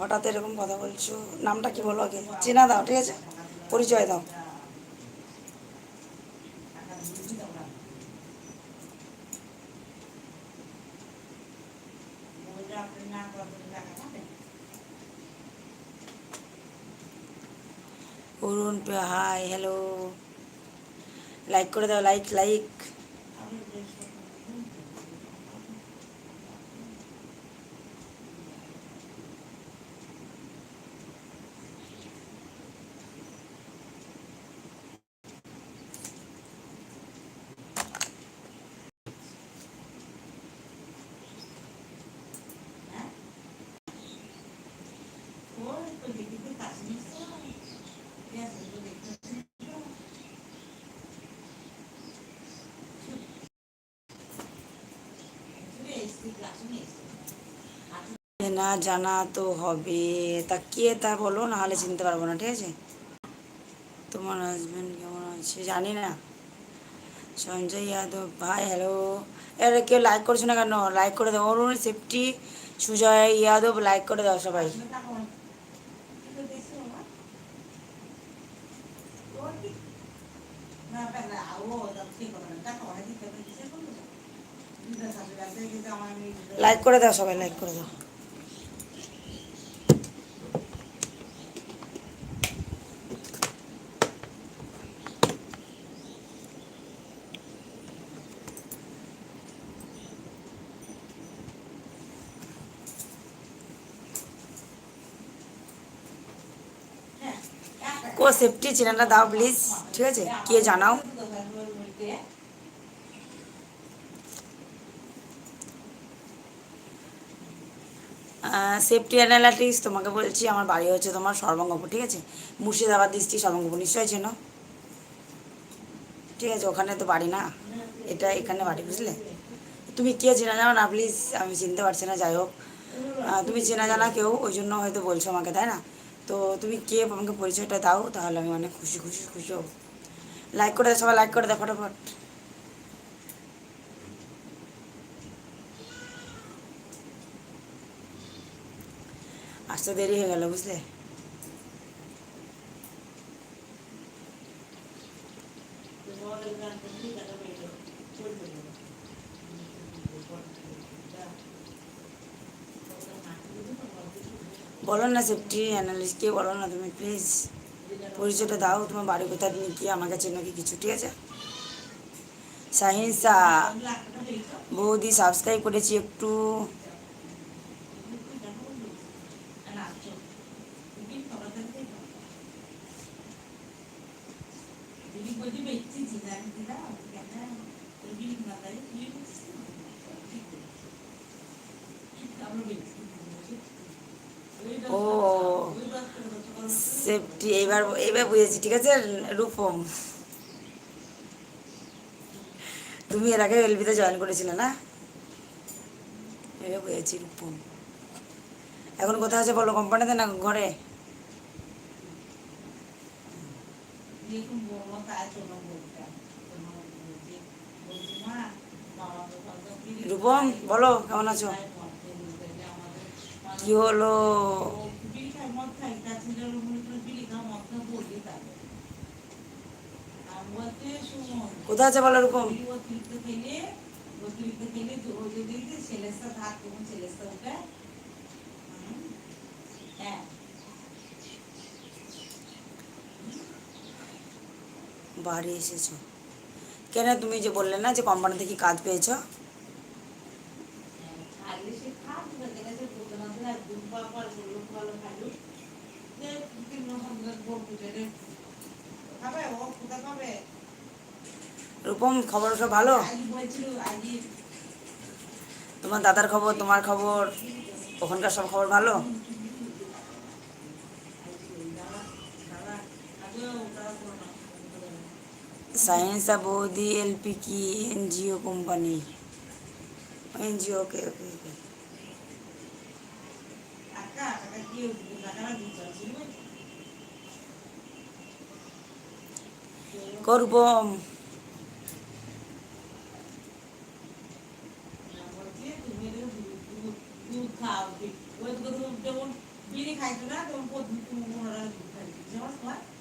হঠাৎ এরকম কথা বলছো, নামটা কি বলো আগে? চেনা দাও, ঠিক আছে? পরিচয় দাও। অরুণ, হাই হ্যালো লাইক করে দাও লাইক লাইক না, জানা তো হবে। তা কে তা বলো, না হলে চিনতে পারব না, ঠিক আছে? তোমার হাজব্যান্ড কেমন আছে? জানি না। সঞ্জয় যাদব, ভাই হ্যালো এর কেউ লাইক করছ না কেন? লাইক করে দাও। অরুণ সেফটি সুজয় ইয়াদব লাইক করে দাও সবাই। লাইক করে দাও সবাই লাইক করে দাও। সেফটি চ্যানেলটা দাও প্লিজ ঠিক আছে? কে জানাও। সেফটি অ্যানালাইটিক্স তোমাকে বলছি, আমার বাড়ি হচ্ছে তোমার সর্বঙ্গপুর, ঠিক আছে? মুর্শিদাবাদ ডিস্ট্রিক্ট সর্বঙ্গপুর, নিশ্চয়ই চেনো? ঠিক আছে, ওখানে তো বাড়ি না? এটা এখানে বাড়ি, বুঝলে? তুমি কে চেনা জানো না প্লিজ আমি চিনতে পারছি না, যাই হোক। তুমি চেনা জানা কেউ, ওই জন্য হয়তো বলছো আমাকে, তাই না? তো তুমি কে আমাকে পরিচয়টা দাও, তাহলে আমি অনেক খুশি খুশি খুশি হব। লাইক করে দাও সবাই লাইক করে দাও ফটাফট। আসতে দেরি হয়ে গেল, বুঝলে? বলো না সেফটি অ্যানালিস্ট কে বলো না তুমি প্লিজ পরিচয়টা দাও, তোমার বাড়ি কোথায়, তুমি কি আমার কাছে নাকি কিছু, ঠিক আছে? সাহিনসা, বৌদি সাবস্ক্রাইব করেছি একটু। ও সেফটি এইবার এইবার বুঝেছি ঠিক আছে? রূপম। তুমি এর আগে এলবিতে জয়েন করেছিলে না? এবার বুঝেছি রূপম। এখন কোথায় আছে বলো কোম্পানিতে না ঘরে? রূপম বলো কেমন আছো? কি হলো? আছে বলো বাড়ি এসেছ। কেন তুমি যে বললে না যে কোম্পানি থেকে কাজ পেয়েছ? রূপম খবর সব ভালো? তোমার দাদার খবর তোমার খবর? ওখানকার সব খবর ভালো? সায়েন্সা বৌদি এলপি কি NGO company. NGO okay okay okay. যেমন বিড়ি খাইতো না প্রতিদিন মনে হয়